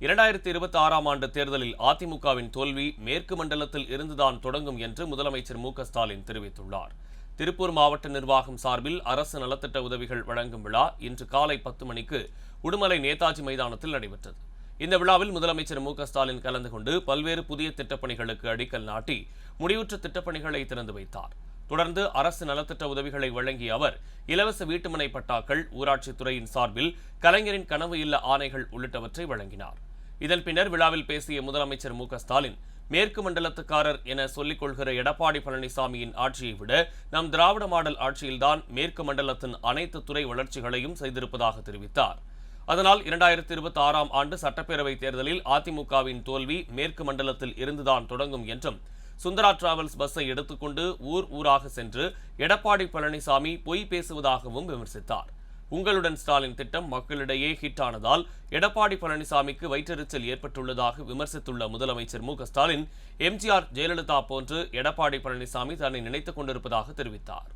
இரண்டாயிரத்தி இருபத்தி ஆறாம் ஆண்டு தேர்தலில் அதிமுகவின் தோல்வி மேற்கு மண்டலத்தில் இருந்துதான் தொடங்கும் என்று முதலமைச்சர் மு ஸ்டாலின் தெரிவித்துள்ளார். திருப்பூர் மாவட்ட நிர்வாகம் சார்பில் அரசு நலத்திட்ட உதவிகள் வழங்கும் விழா இன்று காலை பத்து மணிக்கு உடுமலை நேதாஜி மைதானத்தில் நடைபெற்றது. இந்த விழாவில் முதலமைச்சர் மு ஸ்டாலின் கலந்து கொண்டு பல்வேறு புதிய திட்டப்பணிகளுக்கு அடிக்கல் நாட்டி முடிவுற்ற திட்டப்பணிகளை திறந்து வைத்தார். தொடர்ந்து அரசு நலத்திட்ட உதவிகளை வழங்கிய அவர் இலவச வீட்டுமனை பட்டாக்கள் ஊராட்சித்துறையின் சார்பில் கலைஞரின் கனவு இல்ல ஆணைகள் உள்ளிட்டவற்றை வழங்கினார். இதன் பின்னர் விழாவில் பேசிய முதலமைச்சர் மு ஸ்டாலின் மேற்கு மண்டலத்துக்காரர் என சொல்லிக் கொள்கிற எடப்பாடி பழனிசாமியின் ஆட்சியை விட நம் திராவிட மாடல் ஆட்சியில்தான் மேற்கு மண்டலத்தின் அனைத்து துறை வளர்ச்சிகளையும் செய்திருப்பதாக தெரிவித்தார். அதனால் இரண்டாயிரத்தி இருபத்தி ஆறாம் ஆண்டு சட்டப்பேரவை தேர்தலில் அதிமுகவின் தோல்வி மேற்கு மண்டலத்தில் இருந்துதான் தொடங்கும் என்றும் சுந்தரா டிராவல்ஸ் பஸ்ஸை எடுத்துக்கொண்டு ஊர் ஊராக சென்று எடப்பாடி பழனிசாமி பொய் பேசுவதாகவும் விமர்சித்தார். உங்களுடன் ஸ்டாலின் திட்டம் மக்களிடையே ஹிட் ஆனதால் எடப்பாடி பழனிசாமிக்கு வயிற்றெரிச்சல் ஏற்பட்டுள்ளதாக விமர்சித்துள்ள முதலமைச்சர் மு ஸ்டாலின் எம்ஜிஆர் ஜெயலலிதா போன்று எடப்பாடி பழனிசாமி தன்னை நினைத்துக் கொண்டிருப்பதாக தெரிவித்தார்.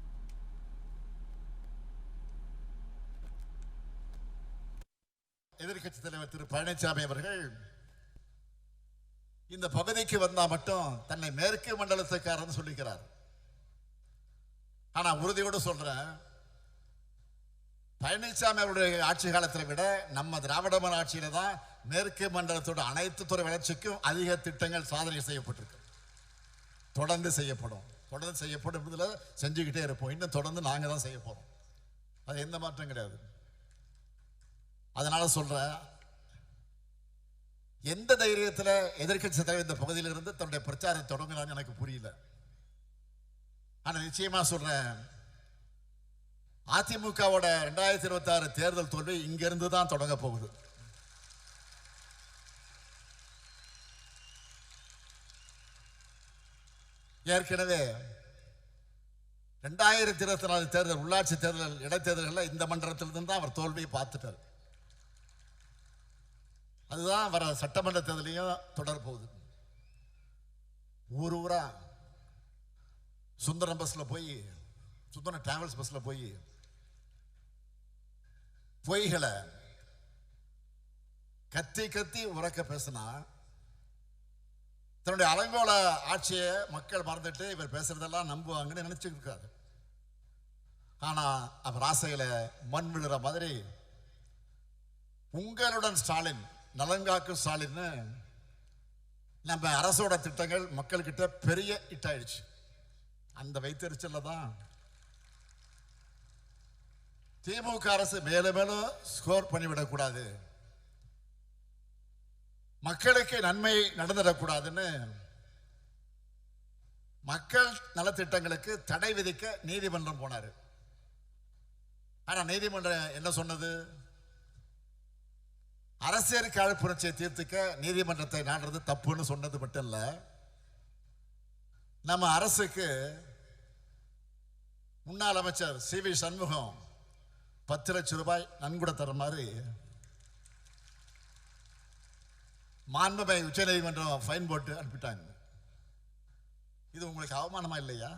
எதிர்க்கட்சி தலைவர் திரு பழனிசாமி அவர்கள் இந்த பகுதிக்கு வந்தா மட்டும் தன்னை மேற்கு மண்டலத்துக்காரன் சொல்லிக்கிறார். ஆனா உறுதியோடு சொல்றேன் பழனிசாமி அவருடைய ஆட்சி காலத்தை விட நம்ம திராவிட மாடல் தான் மேற்கு மண்டலத்தோட அனைத்து துறை வளர்ச்சிக்கும் அதிக திட்டங்கள் சாதனை செய்யப்பட்டிருக்கு. தொடர்ந்து செய்யப்படும். தொடர்ந்து செய்யப்படும் இதில் செஞ்சுக்கிட்டே இருப்போம். இன்னும் தொடர்ந்து நாங்கள் தான் செய்ய போகிறோம் அது எந்த மாற்றம் கிடையாது. அதனால் சொல்கிறேன் எந்த தைரியத்தில் எதிர்கட்சி தலைவர் இந்த பகுதியிலிருந்து தன்னுடைய பிரச்சாரம் தொடங்கினான்னு எனக்கு புரியல. ஆனால் நிச்சயமாக சொல்கிறேன் அதிமுகவோட ரெண்டாயிரத்தி இருபத்தி ஆறு தேர்தல் தோல்வி இங்கிருந்து தான் தொடங்க போகுது. ஏற்கனவே ரெண்டாயிரத்தி இருபத்தி நாலு தேர்தல் உள்ளாட்சி தேர்தல் இடைத்தேர்தல்களில் இந்த மன்றத்திலிருந்து தான் அவர் தோல்வியை பார்த்துட்டார். அதுதான் வர சட்டமன்ற தேர்தலையும் தொடர போகுது. ஊர் ஊரா சுந்தரம் பஸ்ல போய் சுந்தரம் டிராவல்ஸ் பஸ்ல போய் பொய்களை கத்தி கத்தி உறக்க பேசினா தன்னுடைய அலங்கோல ஆட்சியை மக்கள் மறந்துட்டு இவர் பேசுறதெல்லாம் நம்புவாங்கன்னு நினைச்சுட்டு இருக்காரு ஆனா அவர் ஆசையில மண் விழுற மாதிரி உங்களுடன் ஸ்டாலின் நலங்காக்கும் ஸ்டாலின்னு நம்ம அரசோட திட்டங்கள் மக்கள்கிட்ட பெரிய இட்டாயிடுச்சு அந்த வைத்தறிச்சல்ல தான் திமுக அரசு மேலும் மேலும் ஸ்கோர் பண்ணிவிடக்கூடாது. மக்களுக்கு நன்மை நடந்துடக்கூடாதுன்னு மக்கள் நலத்திட்டங்களுக்கு தடை விதிக்க நீதிமன்றம் போனார். ஆனால் நீதிமன்றம் என்ன சொன்னது? அரசியல் காழ்ப்புணர்ச்சியை தீர்த்துக்க நீதிமன்றத்தை நாடுறது தப்புன்னு சொன்னது மட்டும் இல்லை. நம்ம அரசுக்கு முன்னாள் அமைச்சர் சி வி சண்முகம் பத்து லட்சம் ரூபாய் நன்கொடை தர மாதிரி மாண்புமை உச்ச நீதிமன்றம் ஃபைன் போட்டு அனுப்பிட்டாங்க. இது உங்களுக்கு அவமானமா இல்லையா?